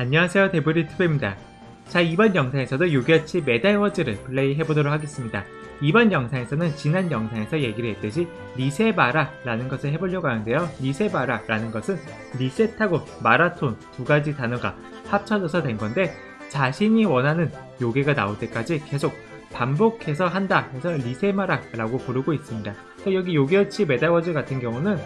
안녕하세요 데브리트브입니다. 자 이번 영상에서도 요기아치 메달 워즈를 플레이해보도록 하겠습니다. 이번 영상에서는 지난 영상에서 얘기를 했듯이 리세바라 라는 것을 해보려고 하는데요. 리세바라 라는 것은 리셋하고 마라톤 두 가지 단어가 합쳐져서 된 건데 자신이 원하는 요괴가 나올 때까지 계속 반복해서 한다 해서 리세마라 라고 부르고 있습니다. 여기 요기아치 메달워즈 같은 경우는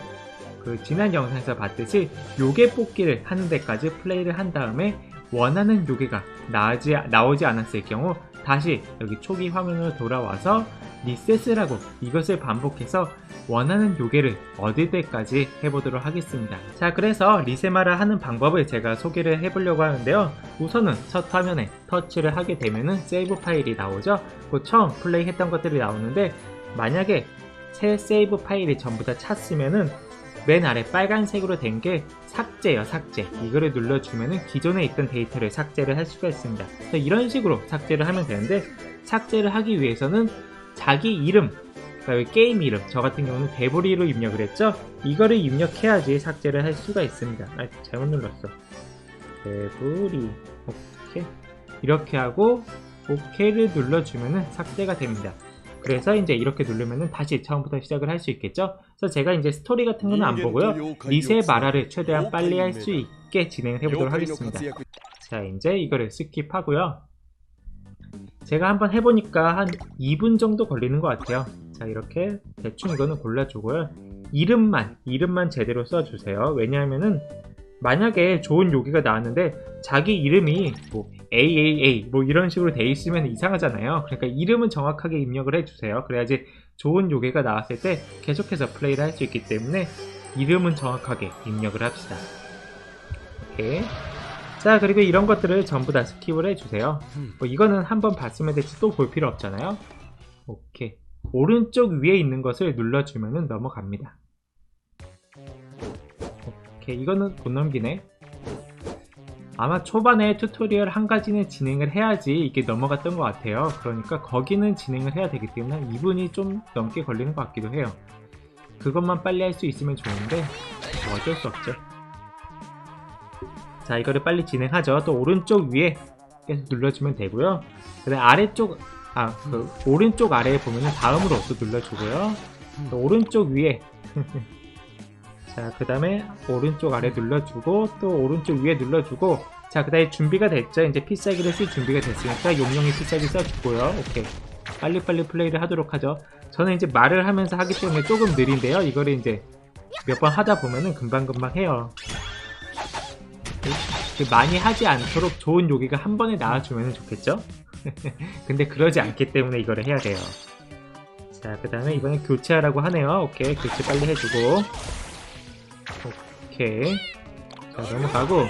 그 지난 영상에서 봤듯이 요괴 뽑기를 하는 데까지 플레이를 한 다음에 원하는 요괴가 나오지, 나오지 않았을 경우 다시 여기 초기 화면으로 돌아와서 리셋을 하고 이것을 반복해서 원하는 요괴를 얻을 때까지 해보도록 하겠습니다. 자 그래서 리세마를 하는 방법을 제가 소개를 해보려고 하는데요. 우선은 첫 화면에 터치를 하게 되면은 세이브 파일이 나오죠. 그 처음 플레이 했던 것들이 나오는데 만약에 새 세이브 파일이 전부 다 찼으면은 맨 아래 빨간색으로 된 게 삭제요 삭제. 이거를 눌러주면은 기존에 있던 데이터를 삭제를 할 수가 있습니다. 이런 식으로 삭제를 하면 되는데 삭제를 하기 위해서는 자기 이름 그러니까 게임 이름 저 같은 경우는 데브리로 입력을 했죠. 이거를 입력해야지 삭제를 할 수가 있습니다. 아 잘못 눌렀어. 데브리 오케이. 이렇게 하고 OK를 눌러주면은 삭제가 됩니다 그래서 이제 이렇게 누르면은 다시 처음부터 시작을 할 수 있겠죠. 그래서 제가 이제 스토리 같은 거는 안 보고요. 리세 마라를 최대한 빨리 할 수 있게 진행을 해보도록 하겠습니다. 자, 이제 이거를 스킵하고요. 제가 한번 해보니까 한 2분 정도 걸리는 것 같아요. 자, 이렇게 대충 이거는 골라주고요. 이름만, 이름만 제대로 써주세요. 왜냐하면은 만약에 좋은 요기가 나왔는데 자기 이름이 뭐 AAA 뭐 이런 식으로 돼 있으면 이상하잖아요. 그러니까 이름은 정확하게 입력을 해주세요. 그래야지 좋은 요괴가 나왔을 때 계속해서 플레이를 할 수 있기 때문에 이름은 정확하게 입력을 합시다. 오케이. 자 그리고 이런 것들을 전부 다 스킵을 해주세요. 뭐 이거는 한번 봤으면 됐지 또 볼 필요 없잖아요. 오케이. 오른쪽 위에 있는 것을 눌러주면 넘어갑니다. 오케이 이거는 못 넘기네. 아마 초반에 튜토리얼 한 가지는 진행을 해야지 이게 넘어갔던 것 같아요. 그러니까 거기는 진행을 해야 되기 때문에 2분이 좀 넘게 걸리는 것 같기도 해요. 그것만 빨리 할 수 있으면 좋은데 뭐 어쩔 수 없죠. 자 이거를 빨리 진행하죠. 또 오른쪽 위에 계속 눌러주면 되고요. 그다음 아래쪽 아 그 오른쪽 아래에 보면은 다음으로 또 눌러주고요. 또 오른쪽 위에 자, 그 다음에 오른쪽 아래 눌러주고 또 오른쪽 위에 눌러주고 자, 그 다음에 준비가 됐죠. 이제 필살기를 쓸 준비가 됐으니까 용용이 필살기 써주고요. 오케이. 빨리빨리 플레이를 하도록 하죠. 저는 이제 말을 하면서 하기 때문에 조금 느린데요. 이거를 이제 몇 번 하다 보면은 금방금방 해요. 많이 하지 않도록 좋은 요기가 한 번에 나와주면 좋겠죠? 근데 그러지 않기 때문에 이거를 해야 돼요. 자, 그 다음에 이번에 교체하라고 하네요. 오케이. 교체 빨리 해주고. 오케이. 자 넘어가고.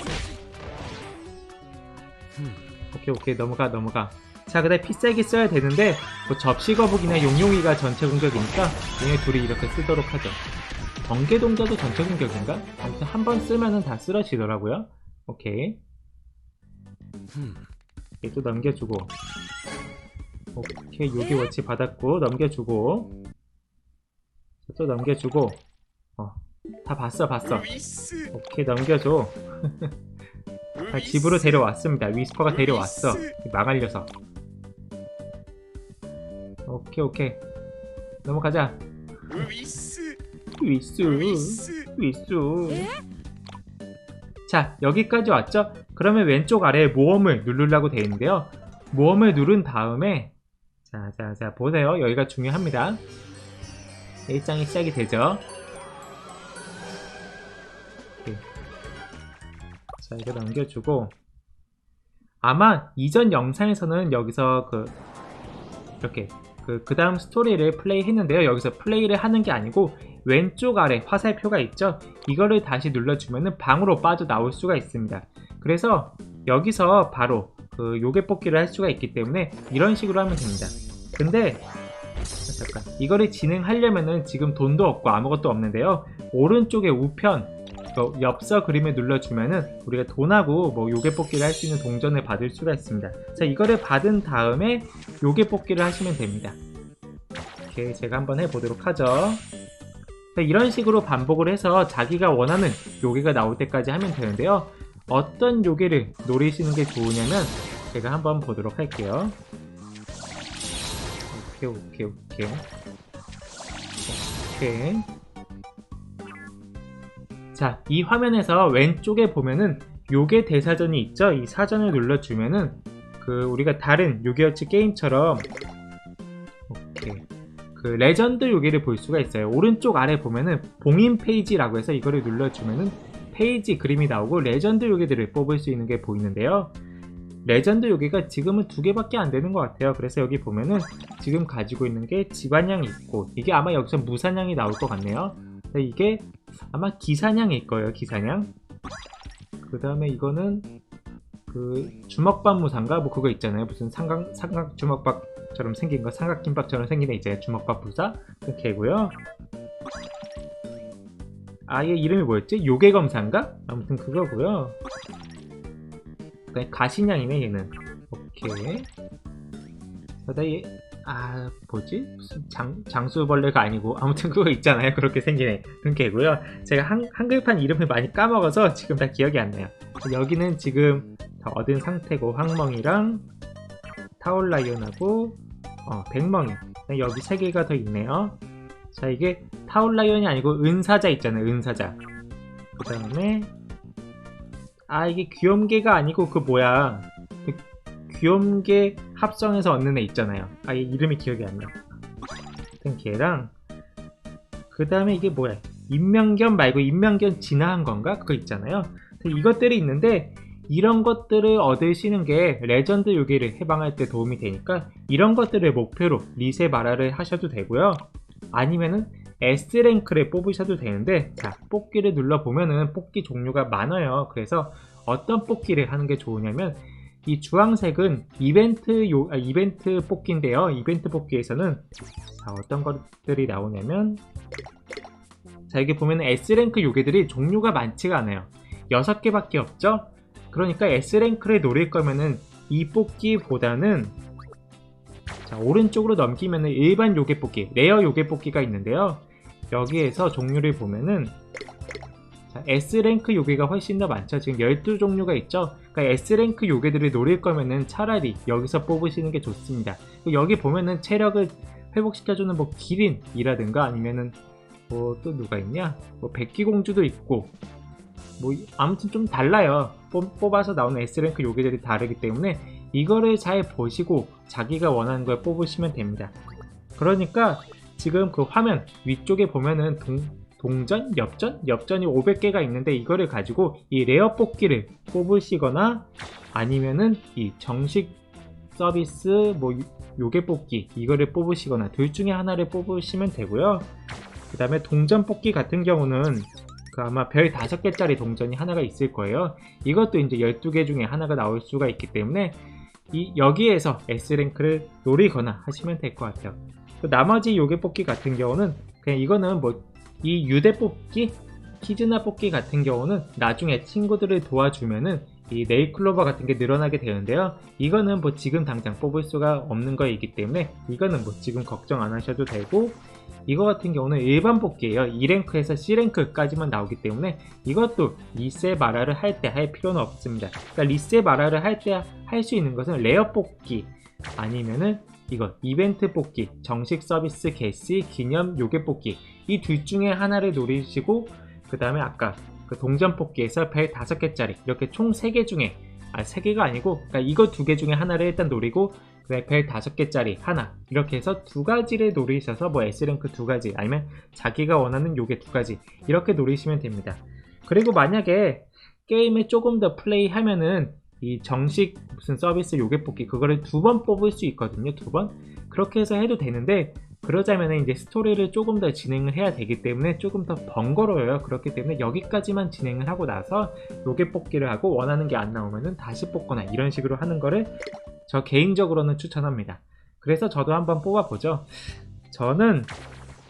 오케이 오케이. 넘어가 넘어가. 자 그 다음에 필살기 써야 되는데 뭐 접시 거북이나 용용이가 전체 공격이니까 얘네 둘이 이렇게 쓰도록 하죠. 번개 동자도 전체 공격인가? 아무튼 한 번 쓰면은 다 쓰러지더라고요. 오케이. 얘또 넘겨주고. 오케이 요기 워치 받았고 넘겨주고. 또 넘겨주고. 어, 다 봤어 봤어. 오케이 넘겨줘. 아, 집으로 데려왔습니다. 위스퍼가 데려왔어. 망할 녀석 오케이 오케이. 넘어가자. 위스. 위스. 자 여기까지 왔죠? 그러면 왼쪽 아래에 모험을 누르려고 되어 있는데요. 모험을 누른 다음에 자자자 보세요. 여기가 중요합니다. 1장이 시작이 되죠 자 이거 넘겨주고. 아마 이전 영상에서는 여기서 그 이렇게 그, 그 다음 스토리를 플레이 했는데요. 여기서 플레이를 하는 게 아니고 왼쪽 아래 화살표가 있죠. 이거를 다시 눌러주면은 방으로 빠져나올 수가 있습니다. 그래서 여기서 바로 그 요괴 뽑기를 할 수가 있기 때문에 이런 식으로 하면 됩니다. 근데 잠깐 이거를 진행하려면은 지금 돈도 없고 아무것도 없는데요. 오른쪽에 우편 그 엽서 그림을 눌러주면은 우리가 돈하고 뭐 요괴 뽑기를 할 수 있는 동전을 받을 수가 있습니다. 자 이거를 받은 다음에 요괴 뽑기를 하시면 됩니다. 이렇게 제가 한번 해보도록 하죠. 자, 이런 식으로 반복을 해서 자기가 원하는 요괴가 나올 때까지 하면 되는데요. 어떤 요괴를 노리시는 게 좋으냐면 제가 한번 보도록 할게요. 오케이 오케이 오케이 오케이 자, 이 화면에서 왼쪽에 보면은 요괴 대사전이 있죠? 이 사전을 눌러주면은 그 우리가 다른 요괴어치 게임처럼 오케이 그 레전드 요괴를 볼 수가 있어요. 오른쪽 아래 보면은 봉인 페이지라고 해서 이거를 눌러주면은 페이지 그림이 나오고 레전드 요괴들을 뽑을 수 있는 게 보이는데요. 레전드 요괴가 지금은 두 개밖에 안 되는 것 같아요. 그래서 여기 보면은 지금 가지고 있는 게 지관양이 있고 이게 아마 여기서 무사냥이 나올 것 같네요. 이게 아마 기사냥일 거예요. 기사냥. 그 다음에 이거는 그 주먹밥 무사인가 뭐 그거 있잖아요. 무슨 삼각 삼각 주먹밥처럼 생긴 거 삼각김밥처럼 생긴 애 있잖아요. 주먹밥 부사 그 개고요. 아얘 이름이 뭐였지? 요괴검사인가? 아무튼 그거고요. 그다음에 가시냥이네 얘는. 오케이. 그다음에 아 뭐지? 무슨 장, 장수벌레가 아니고 아무튼 그거 있잖아요. 그렇게 생긴 애. 그 개고요. 제가 한, 한글판 이름을 많이 까먹어서 지금 다 기억이 안 나요. 여기는 지금 다 얻은 상태고 황멍이랑 타올라이온하고 어, 백멍이 여기 세 개가 더 있네요. 자 이게 타올라이온이 아니고 은사자 있잖아요. 은사자. 그 다음에 아 이게 귀염개가 아니고 그 뭐야 그 귀염개 합성해서 얻는 애 있잖아요. 아얘 이름이 기억이 안 나. 하여튼 걔랑 그 다음에 이게 뭐야 인명견 말고 인명견 진화한 건가? 그거 있잖아요. 이것들이 있는데 이런 것들을 얻으시는 게 레전드 요괴를 해방할 때 도움이 되니까 이런 것들을 목표로 리세 마라를 하셔도 되고요. 아니면은 S랭크를 뽑으셔도 되는데 자 뽑기를 눌러보면은 뽑기 종류가 많아요. 그래서 어떤 뽑기를 하는 게 좋으냐면 이 주황색은 이벤트 요, 아, 이벤트 뽑기인데요. 이벤트 뽑기에서는 자, 어떤 것들이 나오냐면 자 여기 보면 S랭크 요괴들이 종류가 많지가 않아요. 6개밖에 없죠? 그러니까 S랭크를 노릴 거면은 이 뽑기보다는 자, 오른쪽으로 넘기면은 일반 요괴 뽑기, 레어 요괴 뽑기가 있는데요. 여기에서 종류를 보면은 자, S랭크 요괴가 훨씬 더 많죠. 지금 12종류가 있죠. 그러니까 S랭크 요괴들을 노릴 거면은 차라리 여기서 뽑으시는 게 좋습니다. 여기 보면은 체력을 회복시켜주는 뭐 기린이라든가 아니면은 뭐 또 누가 있냐? 뭐 백기공주도 있고 뭐 아무튼 좀 달라요. 뽑 아서 나오는 S랭크 요괴들이 다르기 때문에 이거를 잘 보시고 자기가 원하는 걸 뽑으시면 됩니다. 그러니까 지금 그 화면 위쪽에 보면은 동, 동전? 엽전? 엽전이 500개가 있는데 이거를 가지고 이 레어 뽑기를 뽑으시거나 아니면은 이 정식 서비스 뭐 요괴 뽑기 이거를 뽑으시거나 둘 중에 하나를 뽑으시면 되고요. 그 다음에 동전 뽑기 같은 경우는 그 아마 별 5개짜리 동전이 하나가 있을 거예요. 이것도 이제 12개 중에 하나가 나올 수가 있기 때문에 이 여기에서 S랭크를 노리거나 하시면 될 것 같아요. 그 나머지 요괴 뽑기 같은 경우는 그냥 이거는 뭐 이 유대 뽑기, 키즈나 뽑기 같은 경우는 나중에 친구들을 도와주면은 이 네일클로버 같은 게 늘어나게 되는데요. 이거는 뭐 지금 당장 뽑을 수가 없는 거이기 때문에 이거는 뭐 지금 걱정 안 하셔도 되고 이거 같은 경우는 일반 뽑기예요. 2랭크에서 C랭크까지만 나오기 때문에 이것도 리세 마라를 할 때 할 필요는 없습니다. 그러니까 리세 마라를 할 때 할 수 있는 것은 레어 뽑기 아니면은 이거 이벤트 뽑기, 정식 서비스 개시, 기념 요괴 뽑기 이 둘 중에 하나를 노리시고 그 다음에 아까 그 동전 뽑기에서 별 5개짜리 이렇게 총 3개 중에 아 3개가 아니고 그러니까 이거 두 개 중에 하나를 일단 노리고 그다음에 별 5개짜리 하나 이렇게 해서 두 가지를 노리셔서 뭐 S랭크 두 가지 아니면 자기가 원하는 요게 두 가지 이렇게 노리시면 됩니다. 그리고 만약에 게임을 조금 더 플레이하면은 이 정식 무슨 서비스 요괴 뽑기 그거를 두 번 뽑을 수 있거든요. 두 번. 그렇게 해서 해도 되는데 그러자면 이제 스토리를 조금 더 진행을 해야 되기 때문에 조금 더 번거로워요. 그렇기 때문에 여기까지만 진행을 하고 나서 요괴 뽑기를 하고 원하는 게 안 나오면은 다시 뽑거나 이런 식으로 하는 거를 저 개인적으로는 추천합니다. 그래서 저도 한번 뽑아보죠. 저는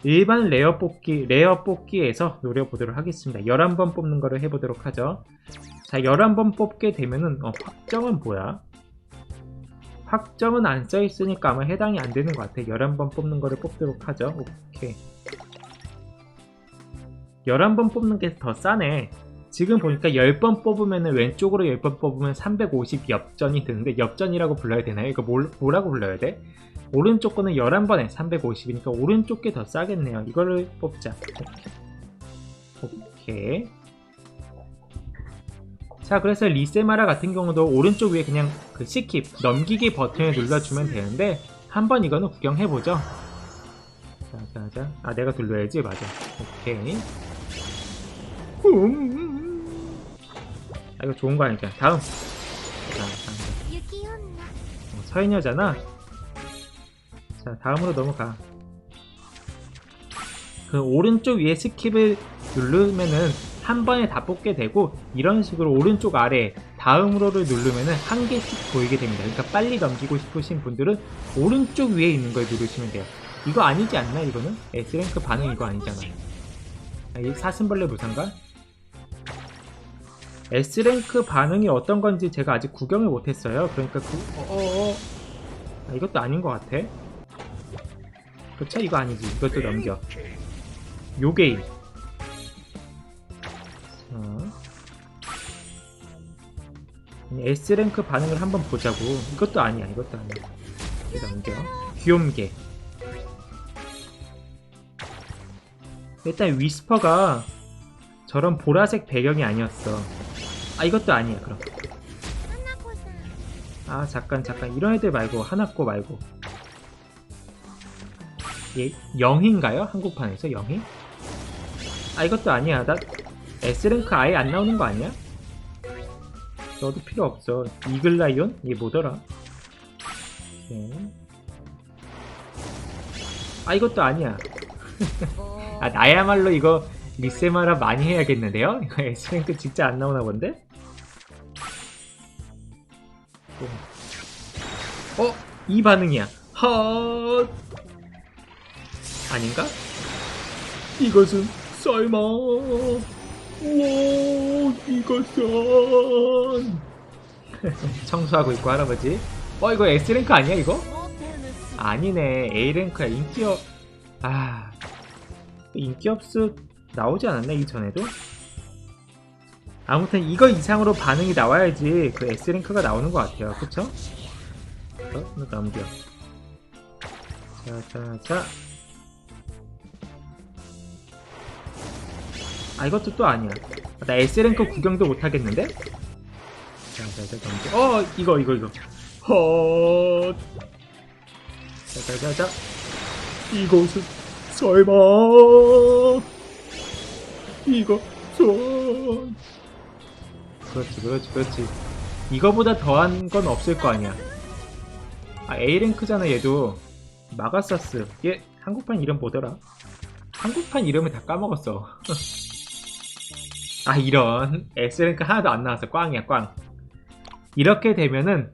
일반 레어 뽑기, 레어 뽑기에서 노려보도록 하겠습니다. 11번 뽑는 거를 해보도록 하죠. 자, 11번 뽑게 되면은, 어, 확정은 뭐야? 확정은 안 써있으니까 아마 해당이 안 되는 것 같아. 11번 뽑는 거를 뽑도록 하죠. 오케이. 11번 뽑는 게 더 싸네. 지금 보니까 10번 뽑으면 왼쪽으로 10번 뽑으면 350 엽전이 드는데 엽전이라고 불러야 되나요? 이거 뭘, 뭐라고 불러야 돼? 오른쪽 거는 11번에 350이니까 오른쪽 게 더 싸겠네요. 이거를 뽑자. 오케이. 자, 그래서 리세마라 같은 경우도 오른쪽 위에 그냥 그 스킵, 넘기기 버튼을 눌러주면 되는데 한번 이거는 구경해보죠. 자, 자, 자. 아, 내가 눌러야지. 맞아. 오케이. 음. 아, 이거 좋은 거 아니까. 다음. 자, 다음. 어, 서인여잖아. 자, 다음으로 넘어가. 그 오른쪽 위에 스킵을 누르면은 한 번에 다 뽑게 되고 이런 식으로 오른쪽 아래 다음으로를 누르면은 한 개씩 보이게 됩니다. 그러니까 빨리 넘기고 싶으신 분들은 오른쪽 위에 있는 걸 누르시면 돼요. 이거 아니지 않나 이거는? S랭크 반응 이거 아니잖아. 아, 이 사슴벌레 무상가? S랭크 반응이 어떤 건지 제가 아직 구경을 못했어요. 그러니까 그, 어어어. 아, 이것도 아닌 것 같아. 그쵸? 이거 아니지. 이것도 넘겨. 요 게임. S랭크 반응을 한번 보자고. 이것도 아니야 이것도 아니야. 여기 넘겨. 귀염개 일단 위스퍼가 저런 보라색 배경이 아니었어. 아 이것도 아니야 그럼. 아 잠깐 잠깐. 이런 애들 말고 하나코 말고. 얘 영인가요? 한국판에서 영인? 아 이것도 아니야. 나 S랭크 아예 안 나오는 거 아니야? 너도 필요 없어 이글라이온? 얘 뭐더라? 네. 아 이것도 아니야 아 나야말로 이거 리세마라 많이 해야겠는데요? 이거 S랭크 진짜 안 나오나 본데? 어? 이 반응이야. 헛. 아닌가? 이것은 설마. 우와, 이것은. 청소하고 있고 할아버지. 어, 이거 S랭크 아니야, 이거? 아니네. A랭크야. 인기업. 아. 인기업수 나오지 않았나, 이전에도? 아무튼 이거 이상으로 반응이 나와야지 그 S랭크가 나오는 것 같아요. 그쵸? 어? 넘겨. 자, 자, 자. 아, 이것도 또 아니야. 아, 나 S랭크 구경도 못 하겠는데? 자, 자, 자, 넘겨. 어, 이거, 이거, 이거. 헛. 자, 자, 자, 자. 이것은 설마. 이거, 손. 그렇지, 그렇지, 그렇지. 이거보다 더한 건 없을 거 아니야. 아, A랭크잖아, 얘도. 마가사스. 얘, 한국판 이름 뭐더라? 한국판 이름을 다 까먹었어. 아, 이런. S랭크 하나도 안 나왔어. 꽝이야, 꽝. 이렇게 되면은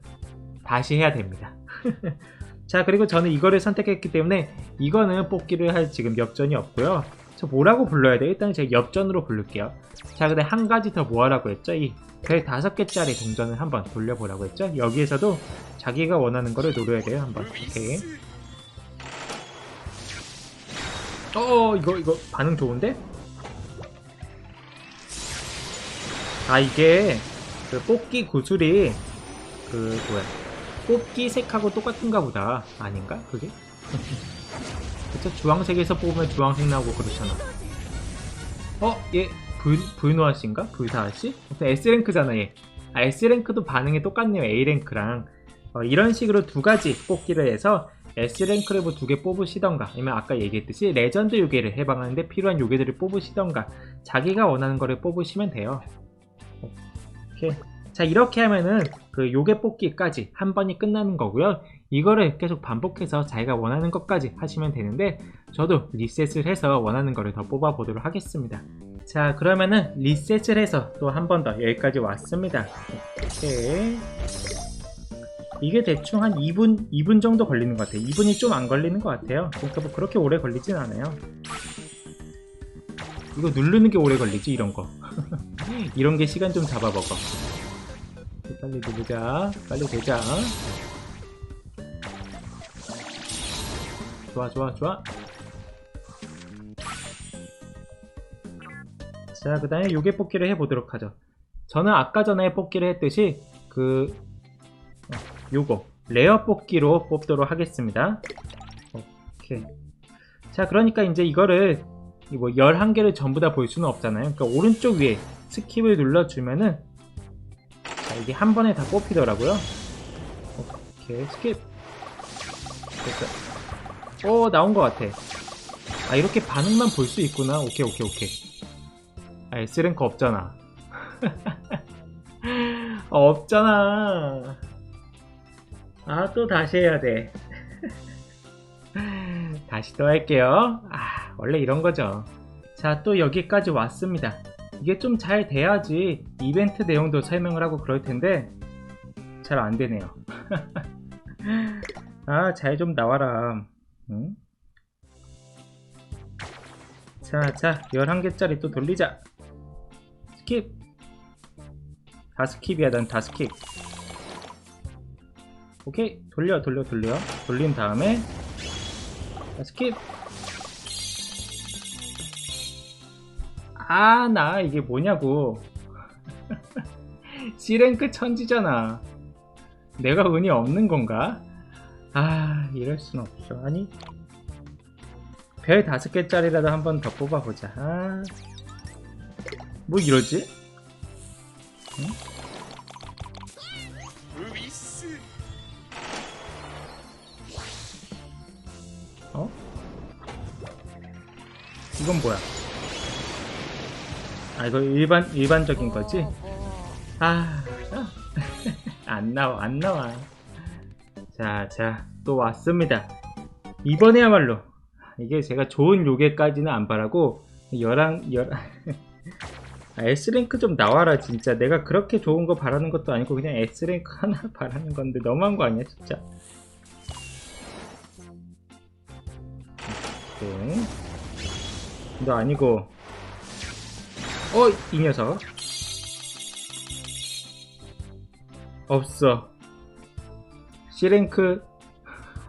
다시 해야 됩니다. 자, 그리고 저는 이거를 선택했기 때문에 이거는 뽑기를 할 지금 엽전이 없고요. 저 뭐라고 불러야 돼? 일단 제가 엽전으로 부를게요. 자, 근데 한 가지 더 뭐하라고 했죠? 이별 다섯 개짜리 동전을 한번 돌려보라고 했죠? 여기에서도 자기가 원하는 거를 노려야 돼요, 한번. 오케이. 어, 이거, 이거 반응 좋은데? 아, 이게 그 뽑기 구슬이 그 뭐야. 뽑기 색하고 똑같은가 보다. 아닌가? 그게? 그쵸? 주황색에서 뽑으면 주황색 나오고 그렇잖아. 어? 얘 불, 불노아 씨인가? 불사아 씨? 아무튼 S랭크잖아 얘. 아, S랭크도 반응이 똑같네요 A랭크랑. 어, 이런 식으로 두 가지 뽑기를 해서 S랭크를 뭐 두 개 뽑으시던가 아니면 아까 얘기했듯이 레전드 요괴를 해방하는데 필요한 요괴들을 뽑으시던가 자기가 원하는 거를 뽑으시면 돼요. 오케이. 자 이렇게 하면은 그 요괴 뽑기까지 한 번이 끝나는 거고요. 이거를 계속 반복해서 자기가 원하는 것까지 하시면 되는데 저도 리셋을 해서 원하는 거를 더 뽑아 보도록 하겠습니다. 자 그러면은 리셋을 해서 또 한 번 더 여기까지 왔습니다. 오케이. 이게 대충 한 2분, 2분 정도 걸리는 것 같아요. 2분이 좀 안 걸리는 것 같아요. 그러니까 뭐 그렇게 오래 걸리진 않아요. 이거 누르는 게 오래 걸리지, 이런 거. 이런 게 시간 좀 잡아먹어. 빨리 누르자. 빨리 되자. 좋아, 좋아, 좋아. 자, 그 다음에 요게 뽑기를 해보도록 하죠. 저는 아까 전에 뽑기를 했듯이 그 어, 요거 레어 뽑기로 뽑도록 하겠습니다. 오케이. 자, 그러니까 이제 이거를 이 뭐 11개를 전부 다 볼 수는 없잖아요. 그러니까 오른쪽 위에 스킵을 눌러주면은 자, 이게 한 번에 다 뽑히더라고요. 오케이, 스킵. 됐어. 오, 나온 것 같아. 아, 이렇게 반응만 볼 수 있구나. 오케이, 오케이, 오케이. 아, S랭크 없잖아. 어, 없잖아. 아, 또 다시 해야 돼. 다시 또 할게요. 아, 원래 이런 거죠. 자, 또 여기까지 왔습니다. 이게 좀 잘 돼야지 이벤트 내용도 설명을 하고 그럴 텐데, 잘 안 되네요. 아, 잘 좀 나와라. 응? 자, 자, 11개짜리 또 돌리자. 스킵. 다 스킵이야, 난 다 스킵. 오케이, 돌려, 돌려, 돌려. 돌린 다음에, 자, 스킵. 아, 나 이게 뭐냐고. C랭크 천지잖아. 내가 운이 없는 건가? 아, 이럴 순 없죠. 아니, 별 다섯 개짜리라도 한 번 더 뽑아보자. 아, 뭐 이러지? 루이스 어? 이건 뭐야? 아, 이거 일반, 일반적인 거지? 아, 안 나와, 안 나와. 자, 자, 또 왔습니다. 이번에야말로, 이게 제가 좋은 요괴까지는 안 바라고, 열한, 열, 아, S랭크 좀 나와라, 진짜. 내가 그렇게 좋은 거 바라는 것도 아니고, 그냥 S랭크 하나 바라는 건데, 너무한 거 아니야, 진짜. 오케이. 너 아니고, 어, 이 녀석. 없어. C랭크.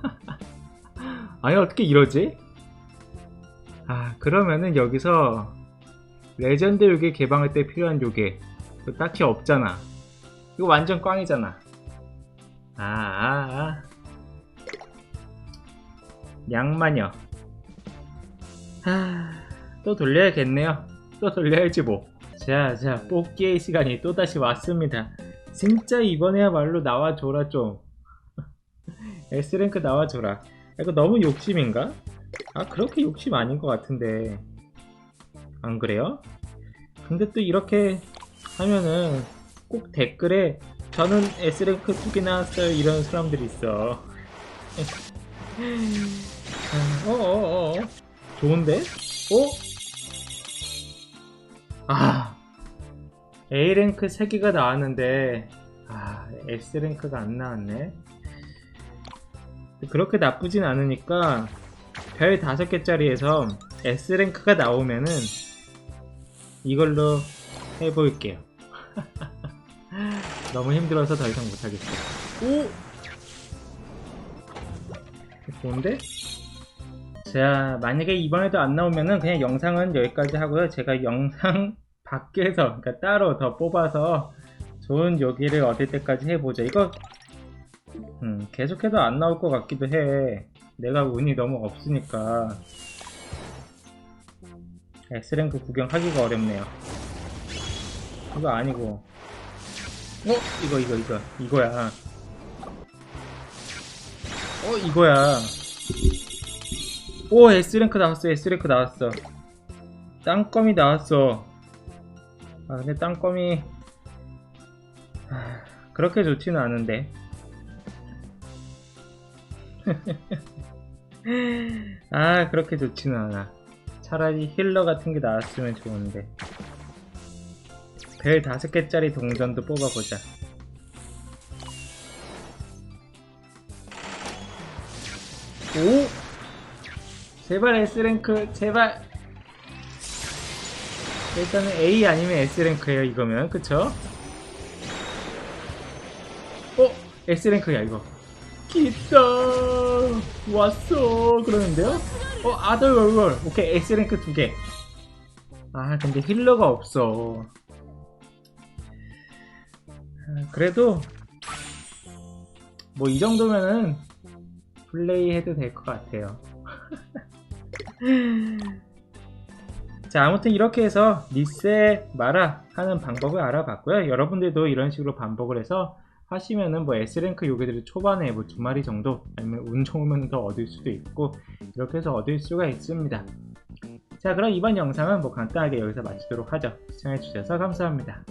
아니, 어떻게 이러지? 아, 그러면은 여기서 레전드 요괴 개방할 때 필요한 요괴. 딱히 없잖아. 이거 완전 꽝이잖아. 아, 아, 아. 양마녀. 하, 또 돌려야겠네요. 또 돌려야지 뭐. 자, 자, 뽑기의 시간이 또다시 왔습니다. 진짜 이번에야말로 나와줘라 좀. S랭크 나와줘라. 이거 너무 욕심인가? 아, 그렇게 욕심 아닌 것 같은데. 안 그래요? 근데 또 이렇게 하면은 꼭 댓글에 저는 S랭크 두개 나왔어요 이런 사람들이 있어. 어어어 어, 어. 좋은데? 어? 아 A랭크 3개가 나왔는데 아 S랭크가 안 나왔네 그렇게 나쁘진 않으니까 별 5개짜리에서 S랭크가 나오면은 이걸로 해볼게요 너무 힘들어서 더 이상 못하겠어요 오! 좋은데? 자, 만약에 이번에도 안 나오면은 그냥 영상은 여기까지 하고요. 제가 영상 밖에서, 그러니까 따로 더 뽑아서 좋은 요기를 얻을 때까지 해보죠. 이거, 음, 계속해도 안 나올 것 같기도 해. 내가 운이 너무 없으니까. S랭크 구경하기가 어렵네요. 이거 아니고. 어? 이거, 이거, 이거. 이거야. 어, 이거야. 오 S랭크 나왔어 S랭크 나왔어 땅검이 나왔어 아 근데 땅검이 하, 그렇게 좋지는 않은데. 아 그렇게 좋지는 않아. 차라리 힐러 같은 게 나왔으면 좋은데. 벨 다섯 개짜리 동전도 뽑아보자. 오! 제발 S랭크 제발 일단은 A 아니면 S랭크예요 이거면. 그쵸? 어? S랭크야 이거. 기다! 왔어! 그러는데요? 어 아들 월월 오케이 S랭크 두개. 아 근데 힐러가 없어. 아, 그래도 뭐 이 정도면은 플레이 해도 될 것 같아요 자 아무튼 이렇게 해서 리셋 마라 하는 방법을 알아봤고요. 여러분들도 이런 식으로 반복을 해서 하시면은 뭐 S랭크 요괴들을 초반에 뭐 두 마리 정도 아니면 운 좋으면 더 얻을 수도 있고 이렇게 해서 얻을 수가 있습니다. 자 그럼 이번 영상은 뭐 간단하게 여기서 마치도록 하죠. 시청해주셔서 감사합니다